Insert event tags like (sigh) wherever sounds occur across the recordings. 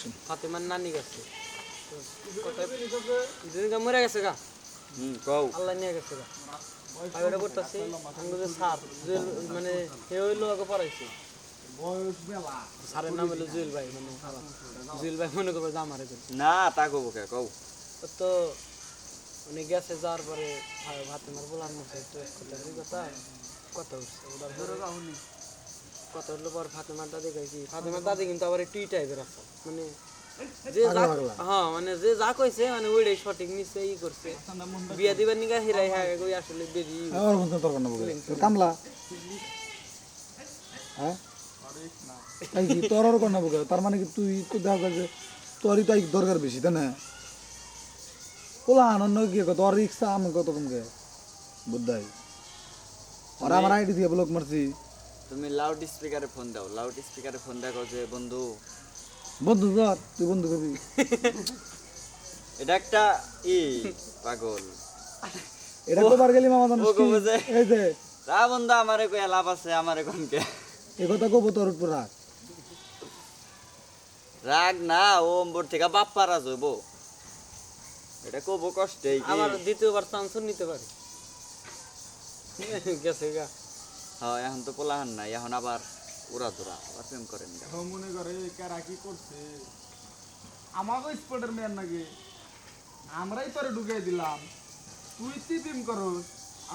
Action ফাতেমার নানি গেছে। দুদিনকা মরে গেছে গা। হুম কও। আল্লাহ নিয়ে গেছে গা। এটা করতেছি আমি বলছি স্যার জুয়েল মানে হে হইল আগে পড়াইছে। স্যারের নাম হলো জুয়েল ভাই মানে জুয়েল ভাই মনে করবে যে আমার না তা কব কে কও। তো উনি গেছে যাওয়ার পরে ভা- ফাতেমার বলার মতো কথা কথা উঠছে কথা উঠল পর ফাতেমার দাদি কয় কি ফাতেমার দাদি কিন্তু আবার একটু টাইপের আছে। মানে যে যা হ্যাঁ মানে যে যা কইছে মানে ওইটাই সঠিক নিচ্ছে ই করছে। বিয়া দিবার নিগা হিরাই হ্যাঁ কই আসলে বেরি আর কোন তোর কোন বলে। কামলা। হ্যাঁ? এই কি তোর আর কোন বলে তার মানে কি তুই তো দেখা যে তোরই তো দরকার বেশি তাই না? ওলা আনন্দ কি কত? তোর রিক্সা আমি কত কমকে? বুদ্ধাই। আর আমার আইডি দিয়ে ব্লক মারছি। তুমি লাউড স্পিকারে ফোন দাও লাউড স্পিকারে ফোন দেখো যে বন্ধু। বন্ধু ধর তুই বন্ধু করবি। (laughs) এটা একটা ই পাগল। এটা কবার গেলি মামা? কবে যে? এই যে। তা বন্ধু আমারে কই লাভ আছে আমারে কোনকে এ কথা কব তোর উপর রাখ রাগ না ও ওম্বর থেকে বাপ পারা যাইব এটা কব কষ্টে কি? আবার দ্বিতীয়বার চান্স নিতে পারে। গেছে গা। হ্যাঁ এখন তো পোলাহান নাই এখন আবার উড়া দুরা আবার প্রেম করেন মনে করে কারা কি করছে? আমাকে স্পটের মেয়ের নাকি? আমরাই তোরে ঢুকিয়ে দিলাম। তুই তিপিম করস?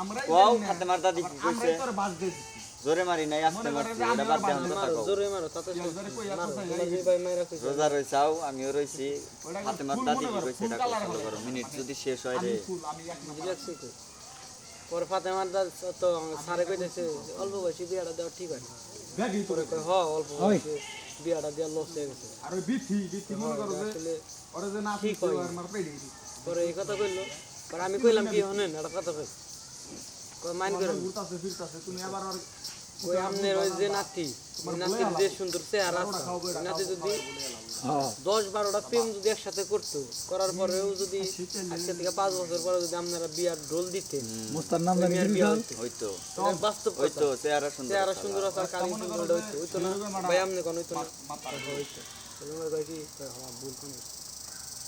আমরাই কও জানি না। ফাতেমার দাদি কি কইছে আমরাই তোরে বাস দিছি। জোরে মারি নাই আস্তে মারছি এটা বাদ দেন কথা কও জোরে মারো তাতে জোরে কই রোজা রইছাও আমিও রইছি। দাদি মনে করো, এটা করো মিনিট যদি শেষ হয় আমি ফুল আমি এক নম্বর পরে ফাতেমার দা তো সারে কইতেছে অল্প বয়সী বিয়াটা দেওয়া ঠিক হয় না। হ অল্প বয়সী বিয়াটা দেওয়া লস হয়ে গেছে। আর ওই বিথি বিথি মনে করো যে ওরে যে না ঠিক হয়। পরে এই কথা কইলো। পরে আমি কইলাম কি হনেন এটা কথা কই। মাইন করেন। ঘুরতাছে ফিরতাছে তুমি আবার ওই আমনের ওই যে নাতি নাতির যে সুন্দর চেহারা নাতি যদি হ্যাঁ দশ বারোটা প্রেম যদি একসাথে করতো করার পরেও যদি আজকে থেকে পাঁচ বছর পরে যদি আপনারা বিয়ার ঢোল দিতেন মোস্তার নাম? হইতো বাস্তব হইতো চেহারা সুন্দর চেহারা সুন্দর আছে আর কালি সুন্দর হইতো হইতো না ভাই আমনে কোন হইতো না হইতো হ্যাঁ, ভুল কোন